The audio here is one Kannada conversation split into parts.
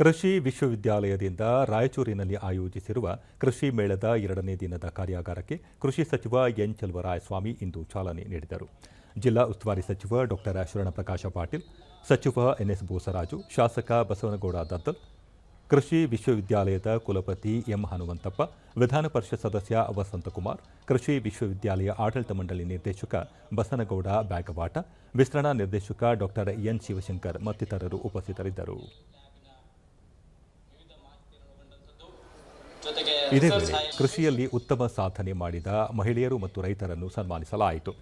ಕೃಷಿ ವಿಶ್ವವಿದ್ಯಾಲಯದಿಂದ ರಾಯಚೂರಿನಲ್ಲಿ ಆಯೋಜಿಸಿರುವ ಕೃಷಿ ಮೇಳದ ಎರಡನೇ ದಿನದ ಕಾರ್ಯಾಗಾರಕ್ಕೆ ಕೃಷಿ ಸಚಿವ ಎನ್ ಸ್ವಾಮಿ ಇಂದು ಚಾಲನೆ ನೀಡಿದರು. ಜಿಲ್ಲಾ ಉಸ್ತುವಾರಿ ಸಚಿವ ಡಾಕ್ಟರ್ ಶರಣಪ್ರಕಾಶ ಪಾಟೀಲ್, ಸಚಿವ ಎನ್ಎಸ್ ಬೋಸರಾಜು, ಶಾಸಕ ಬಸವನಗೌಡ ದತ್ತಲ್, ಕೃಷಿ ವಿಶ್ವವಿದ್ಯಾಲಯದ ಕುಲಪತಿ ಎಂ ಹನುಮಂತಪ್ಪ, ವಿಧಾನ ಪರಿಷತ್ ಸದಸ್ಯ ವಸಂತಕುಮಾರ್, ಕೃಷಿ ವಿಶ್ವವಿದ್ಯಾಲಯ ಆಡಳಿತ ಮಂಡಳಿ ನಿರ್ದೇಶಕ ಬಸನಗೌಡ ಬ್ಯಾಗವಾಟ, ವಿಸ್ತರಣಾ ನಿರ್ದೇಶಕ ಡಾಕ್ಟರ್ ಎನ್ ಶಿವಶಂಕರ್ ಮತ್ತಿತರರು ಉಪಸ್ಥಿತರಿದ್ದರು. ಇದೇ ವೇಳೆ ಕೃಷಿಯಲ್ಲಿ ಉತ್ತಮ ಸಾಧನೆ ಮಾಡಿದ ಮಹಿಳೆಯರು ಮತ್ತು ರೈತರನ್ನು ಸನ್ಮಾನಿಸಲಾಯಿತು.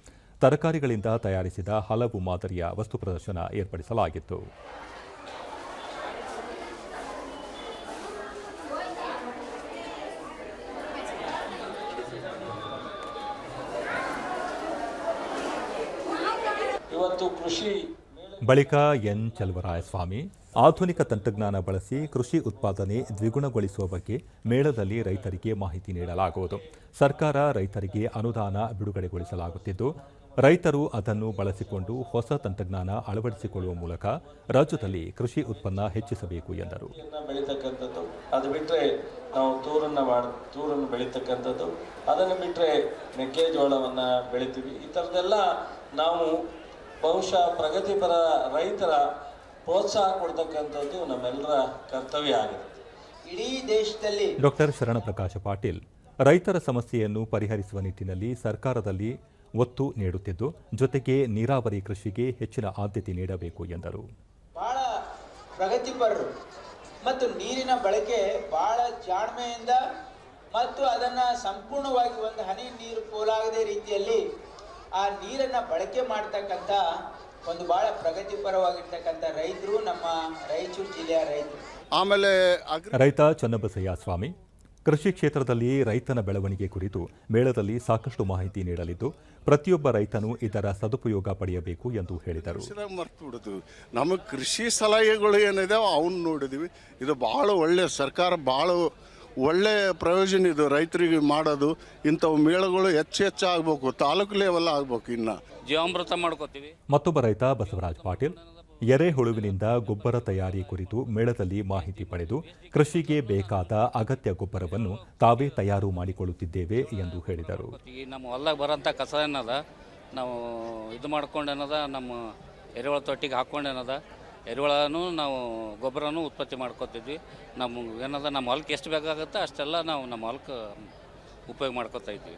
ತರಕಾರಿಗಳಿಂದ ತಯಾರಿಸಿದ ಹಲವು ಮಾದರಿಯ ವಸ್ತು ಪ್ರದರ್ಶನ ಏರ್ಪಡಿಸಲಾಗಿತ್ತು. ಬಳಿಕ ಎನ್. ಚಲವರಾಯಸ್ವಾಮಿ ಆಧುನಿಕ ತಂತ್ರಜ್ಞಾನ ಬಳಸಿ ಕೃಷಿ ಉತ್ಪಾದನೆ ದ್ವಿಗುಣಗೊಳಿಸುವ ಬಗ್ಗೆ ಮೇಳದಲ್ಲಿ ರೈತರಿಗೆ ಮಾಹಿತಿ ನೀಡಲಾಗುವುದು. ಸರ್ಕಾರ ರೈತರಿಗೆ ಅನುದಾನ ಬಿಡುಗಡೆಗೊಳಿಸಲಾಗುತ್ತಿದ್ದು, ರೈತರು ಅದನ್ನು ಬಳಸಿಕೊಂಡು ಹೊಸ ತಂತ್ರಜ್ಞಾನ ಅಳವಡಿಸಿಕೊಳ್ಳುವ ಮೂಲಕ ರಾಜ್ಯದಲ್ಲಿ ಕೃಷಿ ಉತ್ಪನ್ನ ಹೆಚ್ಚಿಸಬೇಕು ಎಂದರು. ಅದು ಬಿಟ್ಟರೆ ನಾವು ತೂರನ್ನು ಮಾಡಿ, ತೂರನ್ನು ಬೆಳೀತಕ್ಕಂಥದ್ದು, ಅದನ್ನು ಬಿಟ್ಟರೆ ಮೆಕ್ಕೆಜೋಳವನ್ನು ಬೆಳಿತೀವಿ. ಈ ಥರದ್ದೆಲ್ಲ ನಾವು ಬಹುಶಃ ಪ್ರಗತಿಪರ ರೈತರ ಪ್ರೋತ್ಸಾಹ ಕೊಡ್ತಕ್ಕಂಥದ್ದು ನಮ್ಮೆಲ್ಲರ ಕರ್ತವ್ಯ ಆಗಿದೆ. ಇಡೀ ದೇಶದಲ್ಲಿ ಡಾಕ್ಟರ್ ಶರಣಪ್ರಕಾಶ ಪಾಟೀಲ್ ರೈತರ ಸಮಸ್ಯೆಯನ್ನು ಪರಿಹರಿಸುವ ನಿಟ್ಟಿನಲ್ಲಿ ಸರ್ಕಾರದಲ್ಲಿ ಒತ್ತು ನೀಡುತ್ತಿದ್ದು ಜೊತೆಗೆ ನೀರಾವರಿ ಕೃಷಿಗೆ ಹೆಚ್ಚಿನ ಆದ್ಯತೆ ನೀಡಬೇಕು ಎಂದರು. ಬಹಳ ಪ್ರಗತಿಪರರು ಮತ್ತು ನೀರಿನ ಬಳಕೆ ಬಹಳ ಜಾಣ್ಮೆಯಿಂದ ಮತ್ತು ಅದನ್ನು ಸಂಪೂರ್ಣವಾಗಿ ಒಂದು ಹನಿ ನೀರು ಪೋಲಾಗದೆ ರೀತಿಯಲ್ಲಿ ಆ ನೀರನ್ನು ಬಳಕೆ ಮಾಡ್ತಕ್ಕಂಥ ಒಂದು ಬಹಳ ಪ್ರಗತಿಪರವಾಗಿರ್ತಕ್ಕಂಥ ರೈತರು ನಮ್ಮ ರಾಯಚೂರು ಜಿಲ್ಲೆಯ ರೈತರು. ಆಮೇಲೆ ರೈತ ಚನ್ನಬಸಯ್ಯ ಸ್ವಾಮಿ ಕೃಷಿ ಕ್ಷೇತ್ರದಲ್ಲಿ ರೈತನ ಬೆಳವಣಿಗೆ ಕುರಿತು ಮೇಳದಲ್ಲಿ ಸಾಕಷ್ಟು ಮಾಹಿತಿ ನೀಡಲಿದ್ದು ಪ್ರತಿಯೊಬ್ಬ ರೈತನು ಇದರ ಸದುಪಯೋಗ ಪಡೆಯಬೇಕು ಎಂದು ಹೇಳಿದರು. ಮರ್ತು ನಮಗೆ ಕೃಷಿ ಸಲಹೆಗಳು ಏನಿದಾವೆ ಅವನ್ನ ನೋಡಿದ್ವಿ. ಇದು ಭಾಳ ಒಳ್ಳೆ ಸರ್ಕಾರ ಭಾಳ ಒಳ್ಳೆ ಪ್ರಯೋಜನ ಇದು ರೈತರಿಗೆ ಮಾಡೋದು. ಇಂಥವು ಮೇಳಗಳು ಹೆಚ್ಚು ಹೆಚ್ಚು ಆಗ್ಬೇಕು. ತಾಲೂಕು ಲೆವೆಲ್ ಆಗ್ಬೇಕು ಇನ್ನು. ಜೀವಾಮೃತ ಮಾಡ್ಕೋತೀವಿ. ಮತ್ತೊಬ್ಬ ರೈತ ಬಸವರಾಜ್ ಪಾಟೀಲ್. ಎರೆಹುಳುವಿನಿಂದ ಗೊಬ್ಬರ ತಯಾರಿ ಕುರಿತು ಮೇಳದಲ್ಲಿ ಮಾಹಿತಿ ಪಡೆದು ಕೃಷಿಗೆ ಬೇಕಾದ ಅಗತ್ಯ ಗೊಬ್ಬರವನ್ನು ತಾವೇ ತಯಾರು ಮಾಡಿಕೊಳ್ಳುತ್ತಿದ್ದೇವೆ ಎಂದು ಹೇಳಿದರು. ನಮ್ಮ ಹೊಲ್ದಾಗ ಬರೋಂಥ ಕಸ ಏನದ? ನಾವು ಇದು ಮಾಡ್ಕೊಂಡು ಏನದ ನಮ್ಮ ಎರೆಹುಳ ತೊಟ್ಟಿಗೆ ಹಾಕ್ಕೊಂಡು ಏನದ ಎರೆಹುಳನೂ ನಾವು ಗೊಬ್ಬರನೂ ಉತ್ಪತ್ತಿ ಮಾಡ್ಕೋತಿದ್ವಿ. ನಮ್ಗೆ ಏನದ ನಮ್ಮ ಹೊಲಕ್ಕೆ ಎಷ್ಟು ಬೇಕಾಗುತ್ತೆ ಅಷ್ಟೆಲ್ಲ ನಾವು ನಮ್ಮ ಹೊಲಕ್ಕೆ ಉಪಯೋಗ ಮಾಡ್ಕೋತಾ ಇದ್ವಿ.